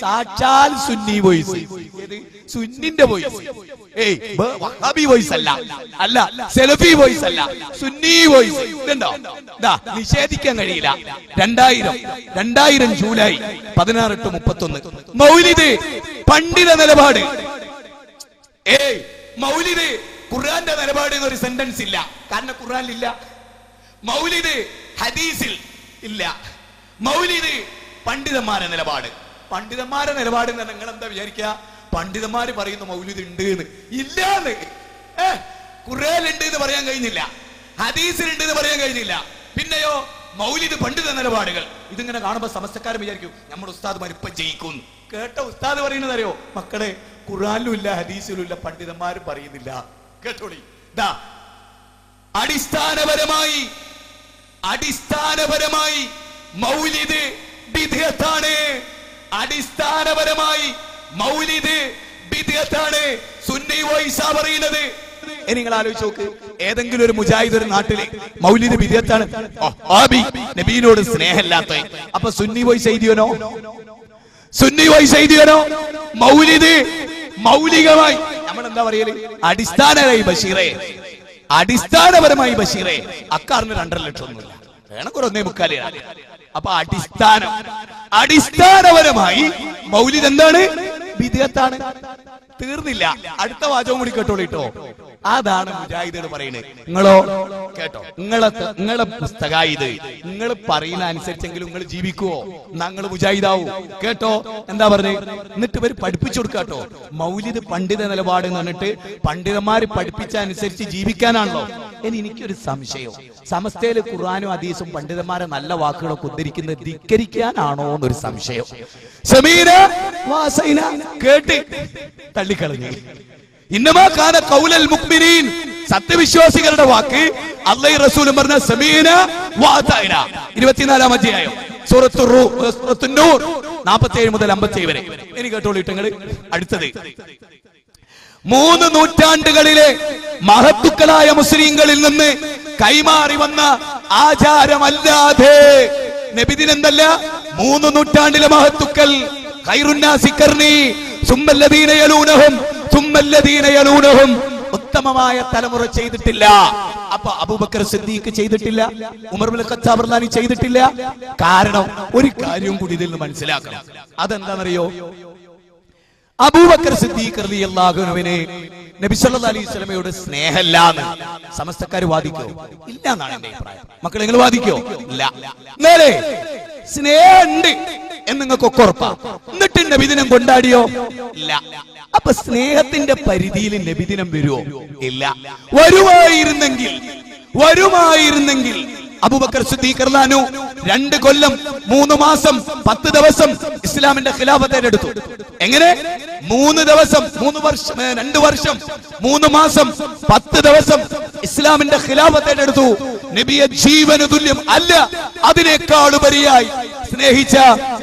സാക്ഷാൽ Sunni voice. സുന്നിന്റെ voice. ഏയ് Wahhabi voice അല്ല. അല്ല സെലഫി വോയിസ് അല്ല. സുന്നി വോയിസ്. ഇതുണ്ടോ? ഇതാ നിഷേധിക്കാൻ കഴിയില്ല. രണ്ടായിരം രണ്ടായിരം ജൂലൈ പതിനാറ് ടു മുപ്പത്തൊന്ന്. മൗലിദ് പണ്ഡിത നിലപാട്. ഏയ് മൗലിദ് ഖുർആന്റെ നിലപാട് എന്നൊരു സെന്റൻസ് ഇല്ല. കാരണം ഖുർആനിലില്ല മൗലിദ് ഹദീസിൽ ഇല്ല. മൗലിദ് പണ്ഡിതന്മാരെ നിലപാട്. പണ്ഡിതന്മാരെ നിലപാട് തന്നെ നിങ്ങൾ എന്താ വിചാരിക്കുക പണ്ഡിതന്മാര് പറയുന്ന മൗലിദ് ഉണ്ട് എന്ന്. ഇല്ലാന്ന്. ഏ ഉണ്ട് എന്ന് പറയാൻ കഴിഞ്ഞില്ല. ഹദീസിലുണ്ട് എന്ന് പറയാൻ കഴിഞ്ഞില്ല. പിന്നെയോ മൗലിദ് പണ്ഡിത നിലപാടുകൾ. ഇതിങ്ങനെ കാണുമ്പോൾ സമസ്തക്കാരൻ വിചാരിക്കും നമ്മുടെ ഉസ്താദ്മാർ ഇപ്പൊ ജയിക്കും കേട്ട ഉസ്താദ് പറയുന്നത് അറിയോ? മക്കളെ ഖുറാനിലും ഇല്ല ഹദീസിലും ഇല്ല പണ്ഡിതന്മാരും പറയുന്നില്ല. കേട്ടോളി. ദാ അടിസ്ഥാനപരമായി അടിസ്ഥാനപരമായി മൗലിദ് ബിദ്അത്താണ് അടിസ്ഥാനപരമായി മൗലിദ് പറയുന്നത്. നിങ്ങൾ ആലോചിച്ച് നോക്ക്. ഏതെങ്കിലും ഒരു മുജാഹിദ് ഒരു നാട്ടിൽ മൗലിദ് ബിദ്അത്താണ് ആബി നബീനോട് സ്നേഹമില്ലാത്ത അപ്പൊ സുന്നി വോയിസ് എഴുതിയോനോ സുന്നി വോയിസ് എഴുതിയോനോ മൗലിദ് മൗലികമായി. നമ്മൾ എന്താ പറയൽ? അടിസ്ഥാനമായി ബഷീറേ. അടിസ്ഥാനപരമായി ബഷീറെ. അക്കാറിന് രണ്ടര ലക്ഷം ഒന്നുമില്ല. വേണമെങ്കിൽ ഒന്നേ മുക്കാലേ അപ്പൊ അടിസ്ഥാനം. അടിസ്ഥാനപരമായി മൗലിദ് എന്താണ്? വിധേയത്താണ്. തീർന്നില്ല. അടുത്ത വാചകം കൂടി കേട്ടോളൂ കേട്ടോ അതാണ് മുജാഹിദ് പറയുന്നത്. നിങ്ങളോ? കേട്ടോ? നിങ്ങളെ നിങ്ങളെ പുസ്തകായത്. നിങ്ങൾ പറയുന്ന അനുസരിച്ചെങ്കിലും നിങ്ങൾ ജീവിക്കുവോ? ഞങ്ങൾ മുജാഹിദാവൂ. കേട്ടോ? എന്താ പറഞ്ഞത് എന്നിട്ട് ഇവർ പഠിപ്പിച്ചു കൊടുക്കാട്ടോ മൗലിദ് പണ്ഡിത നിലപാട് എന്ന് പറഞ്ഞിട്ട് പണ്ഡിതന്മാര് പഠിപ്പിച്ച അനുസരിച്ച് ജീവിക്കാനാണല്ലോ. ഇനി എനിക്കൊരു സംശയം. സമസ്തയിലെ ഖുർആാനും ഹദീസും പണ്ഡിതന്മാരെ നല്ല വാക്കുകളൊക്കെ ഉദ്ധരിക്കുന്നത് ധിക്കരിക്കാനാണോ എന്നൊരു സംശയം. സമീര കേട്ട് തള്ളിക്കളഞ്ഞു. ഇന്നമാ കാന കൗലൽ മുക്മിനീൻ. സത്യവിശ്വാസികളുടെ വാക്ക് അള്ളഹി റസൂൽ പറഞ്ഞ സമീന വാതൈന ഇരുപത്തിനാലാം അധ്യായം. സൂറത്തു സൂറത്തു നൂർ. നാൽപ്പത്തി മുതൽ അമ്പത്തി വരെ. ഇനി കേട്ടോളിട്ട് ഇട്ടങ്ങൾ അടുത്തത്. മൂന്ന് നൂറ്റാണ്ടുകളിലെ മഹത്തുക്കളായ മുസ്ലിങ്ങളിൽ നിന്ന് കൈമാറി വന്ന ആചാരമല്ലാതെ നബിദിനെന്തല്ല? മൂന്ന് നൂറ്റാണ്ടിലെ മഹത്തുക്കൾ ഖൈറുന്നാസി ഉത്തമമായ തലമുറ ചെയ്തിട്ടില്ല. അപ്പൊ അബൂബക്കർ സിദ്ദീഖ് ചെയ്തിട്ടില്ല. ഉമർ ബിൻ ഖത്താബ് റളിയല്ലാഹു ചെയ്തിട്ടില്ല. കാരണം ഒരു കാര്യം കൂടി ഇതിൽ നിന്ന് മനസ്സിലാക്കണം. അതെന്താണെന്നറിയോ? അബൂബക്കർ സിദ്ദീഖ് റളിയല്ലാഹുവിനെ നബി സല്ലല്ലാഹു അലൈഹി സ്വലമയോട് സ്നേഹമില്ലാന്ന് സമസ്തക്കാർ വാദിക്കോ? ഇല്ല എന്നാണ് എന്റെ അഭിപ്രായം. മക്കളെ നിങ്ങൾ വാദിക്കോ? ഇല്ല. നേരെ സ്നേഹമുണ്ട്. എന്ന് നിങ്ങൾക്കൊക്കെ ഉറപ്പാ? എന്നിട്ട് നബിദിനം കൊണ്ടാടിയോ? ഇല്ല. അപ്പൊ സ്നേഹത്തിന്റെ പരിധിയിൽ നബിദിനം വരുമോ ഇല്ല. വരുമായിരുന്നെങ്കിൽ വരുമായിരുന്നെങ്കിൽ അബൂബക്കർ സിദ്ദീഖ് റളിയല്ലാഹു രണ്ട് കൊല്ലം മൂന്ന് മാസം പത്ത് ദിവസം ഇസ്ലാമിന്റെ ഖിലാഫത്ത് ഏറ്റെടുത്തു. എങ്ങനെ? മൂന്ന് ദിവസം മൂന്ന് വർഷം രണ്ട് വർഷം മൂന്ന് മാസം പത്ത് ദിവസം ഇസ്ലാമിന്റെ ഖിലാഫത്ത് ഏറ്റെടുത്തു. നബിയെ ജീവന് തുല്യം അല്ല അതിനേക്കാൾ ഉപരിയായി സ്നേഹിച്ച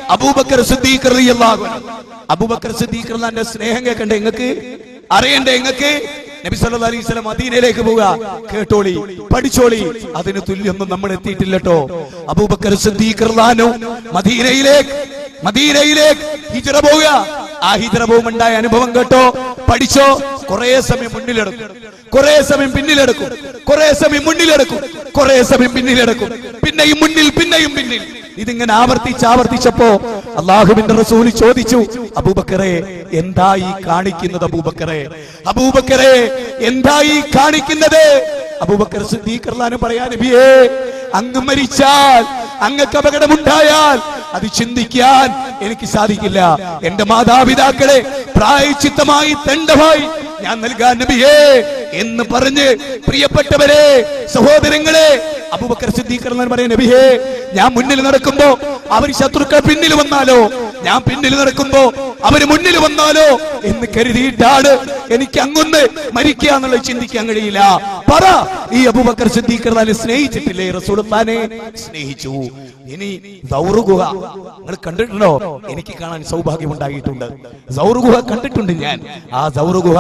അബൂബക്കർ സിദ്ദീഖ് അബൂബക്കർ സിദ്ദീഖ് സ്നേഹം കേൾക്കണ്ടേ നിങ്ങൾക്ക് അറിയണ്ടേ നിങ്ങൾക്ക് നബി സല്ലല്ലാഹു അലൈഹി വസല്ലം മദീനയിലേക്ക് പോവുക. കേട്ടോളി പഠിച്ചോളി. അതിന് തുല്യൊന്നും നമ്മൾ എത്തിയിട്ടില്ലട്ടോ. അബൂബക്കർ സിദ്ദീഖ് റളിയല്ലാഹു മദീനയിലേക്ക് മദീനയിലേക്ക് ഹിജ്റ പോവുക. ആ ഹിജ്റ പോകുമുണ്ടായ അനുഭവം കേട്ടോ. പഠിച്ചോ? കുറെ സമയം മുന്നിലെടുക്കും. കുറെ സമയം പിന്നിലെടുക്കും. കുറെ സമയം മുന്നിലെടുക്കും. കുറെ സമയം പിന്നിലെടുക്കും. പിന്നെയും മുന്നിൽ പിന്നെയും പിന്നിൽ. ഇതിങ്ങനെ ആവർത്തിച്ച് ആവർത്തിച്ചപ്പോ അള്ളാഹുവിന്റെ റസൂൽ ചോദിച്ചു അബൂബക്കറെ എന്താ ഈ കാണിക്കുന്നത് അബൂബക്കറെ? അബൂബക്കറെ എന്താ ഈ കാണിക്കുന്നത്? അബൂബക്കർ സിദ്ദീഖ് പറയാൻ നബിയേ അങ്ങ് മരിച്ചാൽ അങ്ങക്ക് അപകടമുണ്ടായാൽ അത് ചിന്തിക്കാൻ എനിക്ക് സാധിക്കില്ല. എന്റെ മാതാപിതാക്കളെ പ്രായച്ചിത്തമായി തെണ്ടമായി ഞാൻ നൽകാൻ നബിയേ എന്ന് പറഞ്ഞ് പ്രിയപ്പെട്ടവരെ സഹോദരങ്ങളെ അബൂബക്കർ സിദ്ദീഖ് റളിയല്ലാഹു നബിഹേ ഞാൻ മുന്നിൽ നടക്കുമ്പോ അവർ ശത്രുക്കൾ പിന്നിൽ വന്നാലോ? ഞാൻ പിന്നിൽ നടക്കുമ്പോ അവർ മുന്നിൽ വന്നാലോ എന്ന് കരുതിയിട്ടാണ് എനിക്ക് അങ്ങൊന്ന് മരിക്കുക എന്നുള്ളത് ചിന്തിക്കാൻ കഴിയില്ല. പറ. ഈ അബൂബക്കർ സിദ്ദീഖ് സ്നേഹിച്ചിട്ടില്ലേ റസൂലുള്ളാനെ സ്നേഹിച്ചു. ഇനി ദൗറുഗുഹ. നിങ്ങൾ കണ്ടിട്ടുണ്ടോ? എനിക്ക് കാണാൻ സൗഭാഗ്യം ഉണ്ടായിട്ടുണ്ട് ദൗറുഗുഹ കണ്ടിട്ടുണ്ട് ഞാൻ. ആ ദൗറുഗുഹ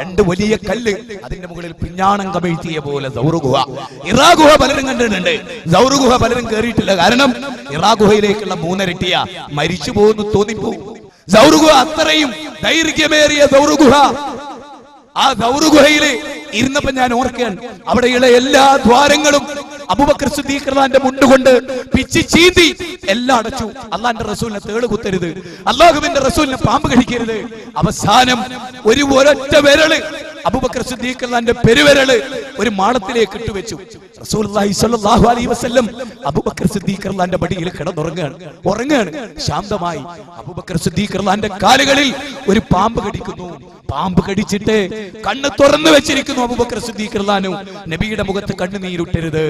രണ്ട് വലിയ കല്ല് അതിന്റെ മുകളിൽ പിഞ്ഞാണം കമിഴ്ത്തിയ പോലെ ദൗറുഗുഹ. ഇറാഗുഹ പലരും കണ്ടിട്ടുണ്ട്. ദൗറുഗുഹ പലരും കയറിയിട്ടില്ല കാരണം ഇറാഗുഹയിലേക്കുള്ള മൂന്നരട്ടിയ മരിച്ചു പോകുന്നു തോന്നിപ്പോ. ദൗറുഗുഹ അത്രയും ദൈർഘ്യമേറിയ ദൗറുഗുഹ. ആ ദൗർഗുഹയിൽ ഇരുന്നപ്പോ ഞാൻ ഓർക്കുകയാണ് അവിടെയുള്ള എല്ലാ ദ്വാരങ്ങളും അബുബക്കർ സുദ്ദീഖ്ലാന്റെ മുണ്ടുകൊണ്ട് പിച്ചി ചീന്തി എല്ലാം അടച്ചു. അള്ളാന്റെ റസൂലിനെ തേൾ കുത്തരുത്. അള്ളാഹുവിന്റെ റസൂലിനെ പാമ്പ് കടിക്കരുത്. അവസാനം ഒരു ഒരൊറ്റ വിരൾ അബുബക്കർ സുദ്ദീഖ്ലാന്റെ പെരുവിരൾ ഒരു മാളത്തിലേക്ക് ഇട്ടുവെച്ചു റസൂലുള്ളാഹി സ്വല്ലല്ലാഹു അലൈഹി വസല്ലം അബൂബക്കർ സിദ്ദീഖ് റളിയല്ലാഹുവിന്റെ മടിയിൽ കിടന്നുറങ്ങുകയാണ് ഉറങ്ങുകയാണ്. ശാന്തമായി അബൂബക്കർ സിദ്ദീഖ് റളിയല്ലാഹുവിന്റെ കാലുകളിൽ ഒരു പാമ്പ് കടിക്കുന്നു. പാമ്പ് കടിച്ചിട്ട് കണ്ണ് തുറന്നു വെച്ചിരിക്കുന്നു അബൂബക്കർ സിദ്ദീഖ് റളിയല്ലാഹു നബിയുടെ മുഖത്ത് കണ്ണുനീരുട്ടരുത്.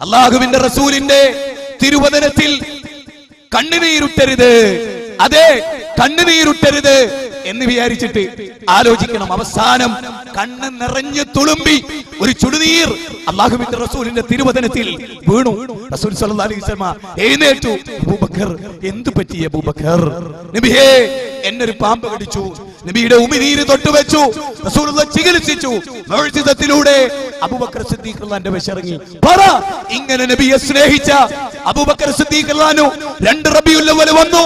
അള്ളാഹുവിന്റെ റസൂലിന്റെ തിരുവചനത്തിൽ കണ്ണുനീരുട്ടരുത്. അതെ കണ്ണുനീരുട്ടരുത്. എന്ന് വിചാരിച്ചിട്ട് ആലോചിക്കണം. അവസാനം കണ്ണ് നിറഞ്ഞു തുളുമ്പി ഒരു ചുടുനീർ അള്ളാഹുബിന്റെ റസൂലിന്റെ തിരുവചനത്തിൽ വീണു. റസൂൽ സല്ലല്ലാഹു അലൈഹി വസല്ലമ എഴുന്നേറ്റു. അബൂബക്കർ എന്തു പറ്റി അബൂബക്കർ? നബിയേ എന്നൊരു പാമ്പ് കടിച്ചു. നബിയുടെ ഉമിനീര് തൊട്ടുവെച്ചു. റസൂലുള്ള ചികിത്സിച്ചു. മൗജിദത്തിലൂടെ അബൂബക്കർ സിദ്ദീഖ് അള്ളാന്റെ വശിറങ്ങി പറ ഇങ്ങനെ നബിയെ സ്നേഹിച്ച അബൂബക്കർ സിദ്ദീഖ് അള്ളാനു രണ്ട് റബിയുൽ അവ്വൽ വന്നു.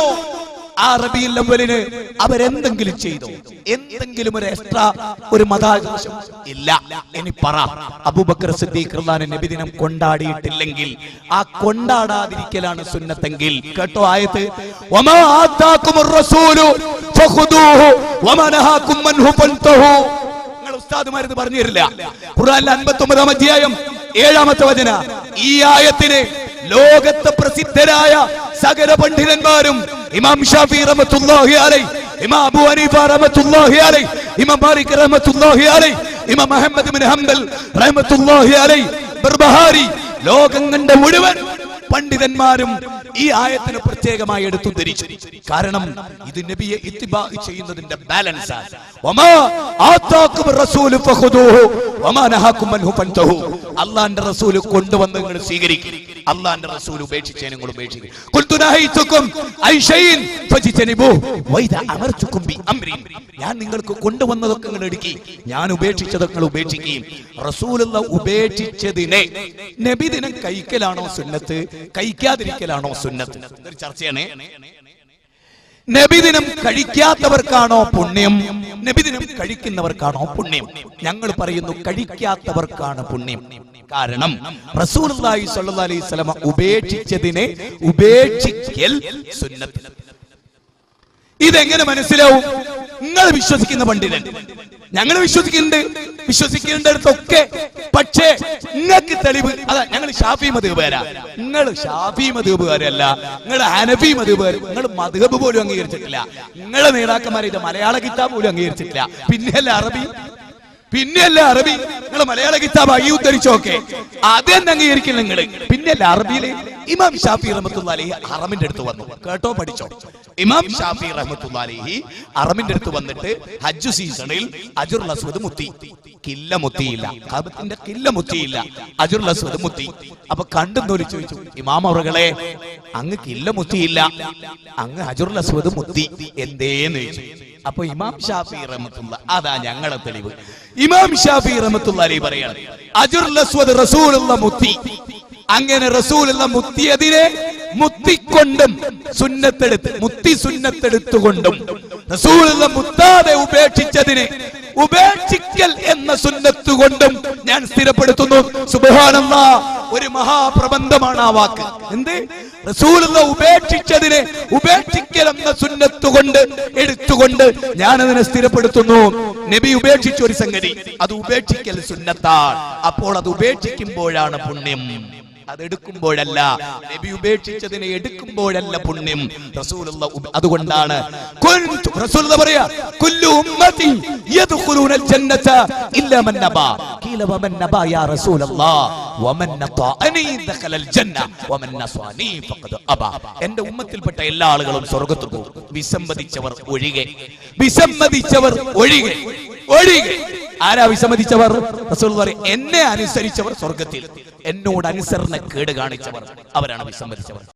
ആ റബിയിൽ അവലിന് അവരെന്തെങ്കിലും ചെയ്തു? എന്തെങ്കിലും ഒരു എക്സ്ട്രാ ഒരു മതാഘോഷം? ഇല്ല. ഇനി പറ. അബൂബക്കർ സിദ്ദീഖ് നബിദിനം കൊണ്ടാടിയിട്ടില്ലെങ്കിൽ ആ കൊണ്ടാടാതിരിക്കലാണ് സുന്നത്തെങ്കിൽ. കേട്ടോ ആയത്? നിങ്ങൾ ഖുർആനിലെ 59 അധ്യായം ഏഴാമത്തെ ഈ ആയത്തിന് ലോകത്തെ പ്രസിദ്ധരായ സകല പണ്ഡിതന്മാരും ഇമാം ഷാഫി റഹ്മത്തുള്ളാഹി അലൈഹി ഇമാം അബൂ ഹനീഫ റഹ്മത്തുള്ളാഹി അലൈഹി ഇമാം മാലിക് റഹ്മത്തുള്ളാഹി അലൈഹി ഇമാം അഹമ്മദ് ഇബ്നു ഹംബൽ റഹ്മത്തുള്ളാഹി അലൈഹി ബർബഹാരി ലോകം കണ്ട മുഴുവൻ പണ്ഡിതന്മാരും ഈ ആയത്തിന് പ്രത്യേകമായി എടുത്തു ധരിച്ചു. കാരണം ഇത് നബിയെ ഇത്തിബാ ചെയ്യുന്നതിന്റെ ബാലൻസ് ആണ്. ആതാക്കും റസൂലു കൊണ്ടുവന്ന് നിങ്ങൾ സ്വീകരിക്കും. അല്ലാഹുവിന്റെ റസൂൽ ഉപേക്ഷിച്ചേ നിങ്ങൾ ഉപേക്ഷിക്കും. ഞാൻ നിങ്ങൾക്ക് കൊണ്ടുവന്നതൊക്കെ നിങ്ങൾ എടുക്കി. ഞാൻ ഉപേക്ഷിച്ചതൊക്കെ നിങ്ങൾ ഉപേക്ഷിക്കുകയും. റസൂലുള്ള ഉപേക്ഷിച്ചതിനെ നബിദിനം കഴിക്കലാണോ സുന്നത്ത്? കഴിക്കാതിരിക്കലാണോ സുന്നത്ത്? ചർച്ചയാണ്. നബിദിനം കഴിക്കാത്തവർക്കാണോ പുണ്യം? നബിദിനം കഴിക്കുന്നവർക്കാണോ പുണ്യം? ഞങ്ങൾ പറയുന്നു കഴിക്കാത്തവർക്കാണ് പുണ്യം. കാരണം സ്വല്ലല്ലാഹി അലൈഹി സ്വലം ഉപേക്ഷിച്ചതിനെ ഉപേക്ഷിക്കൽ സുന്നത്ത് ഇതെങ്ങനെ മനസ്സിലാവും? നിങ്ങൾ വിശ്വസിക്കുന്ന പണ്ഡിതൻ. ഞങ്ങൾ വിശ്വസിക്കുന്നുണ്ട്. വിശ്വസിക്കേണ്ടടുത്തൊക്കെ പക്ഷേ നിങ്ങൾക്ക് തെളിവ് അതാ ഞങ്ങൾ ഷാഫി മധുബാരാ നിങ്ങൾ ഷാഫി മധുബാരല്ല നിങ്ങൾ ഹനഫി മധുബാർ നിങ്ങൾ മധുബ് പോലും അംഗീകരിച്ചിട്ടില്ല. നിങ്ങളെ നേതാക്കന്മാരെ ഇത് മലയാള കിതാബ് പോലും അംഗീകരിച്ചിട്ടില്ല. പിന്നെയല്ല അറബി. പിന്നെയല്ല അറബി. നിങ്ങൾ മലയാള കിതാബ് അയ്യ ഉദ്ധരിച്ചോക്കെ അതെന്നെ അംഗീകരിക്കില്ല നിങ്ങൾ പിന്നെയല്ല അറബിയിൽ ഇമാം ഷാഫി റഹ്മത്തുള്ളാഹി അറബിന്റെ അടുത്ത് വന്നു. കേട്ടോ? പഠിച്ചോ? ഇമാം ഷാഫി റഹ്മത്തുള്ളാഹി അറമിന്റെ അടുത്ത് വന്നിട്ട് ഹജ്ജ് സീസണിൽ അജുർ അസ്വദ് മുത്തി. കില്ല മുത്തിയില്ല. കാബത്തിന്റെ കില്ല മുത്തിയില്ല. അജുർ അസ്വദ് മുത്തി. അപ്പൊ കണ്ടെന്നോര് ചോദിച്ചു ഇമാം അവറുകളെ അങ്ങ് കില്ല മുത്തിയില്ല. അങ്ങ് അജുർ അസ്വദ് മുത്തി. എന്തേന്ന് ചോദിച്ചു. അപ്പൊ ഇമാം ഷാഫി റഹ്മത്തുള്ള അതാ ഞങ്ങളെ തെളിവ്. ഇമാം ഷാഫി റഹ്മത്തുള്ള അലി പറയാണ് അജുർ റസൂലുള്ള മുത്തി. അങ്ങനെ റസൂലുള്ള മുത്തിയതിനെ മുത്തിക്കൊണ്ടും സുന്നത്തെടുത്ത് മുത്തി സുന്നത്തെടുത്തുകൊണ്ടും റസൂലുള്ള മുത്താതെ ഉപേക്ഷിച്ചതിനെ ഉപേക്ഷിക്കൽ എന്ന സുന്നത്ത് കൊണ്ടും ഞാൻ സ്ഥിരപ്പെടുത്തുന്നു. സുബഹാനെന്ന ഒരു മഹാപ്രബന്ധമാണ് ആ വാക്ക്. എന്ത്? റസൂലുള്ള ഉപേക്ഷിച്ചതിനെ ഉപേക്ഷിക്കൽ എന്ന സുന്നത്ത് കൊണ്ട് എടുത്തുകൊണ്ട് ഞാൻ അതിനെ സ്ഥിരപ്പെടുത്തുന്നു. നബി ഉപേക്ഷിച്ച ഒരു സംഗതി അത് ഉപേക്ഷിക്കൽ സുന്നത്താണ്. അപ്പോൾ അത് ഉപേക്ഷിക്കുമ്പോഴാണ് പുണ്യം. അത് എടുക്കുമ്പോഴല്ല നബി ഉപേക്ഷിച്ചതിനെ എടുക്കുമ്പോഴല്ല പുണ്യം. റസൂലുള്ള അതുകൊണ്ടാണ്. റസൂലുള്ള പറയാ കുല്ലു ഉമ്മതി യദ്ഖുലൂനൽ ജന്നത ഇല്ല മൻ നബാ. ഖീല വമൻ നബാ യാ റസൂലല്ലാഹ് വമൻ നതാഅനി ദഖലൽ ജന്ന. വമൻ നസ്വാനി ഫഖദ് അബാ. എന്റെ ഉമ്മത്തിൽപ്പെട്ട എല്ലാ ആളുകളും സ്വർഗത്തിൽ പോകും. വിസമ്മതിച്ചവർ ഒഴികെ. വിസമ്മതിച്ചവർ ഒഴികെ. ഒഴികെ. ആരാ വിസമ്മതിച്ചവർ? എന്നെ അനുസരിച്ചവർ സ്വർഗത്തിൽ എന്നോട് അനുസരണ കേട് കാണിച്ചവർ. അവരാണ് വിസമ്മതിച്ചവർ.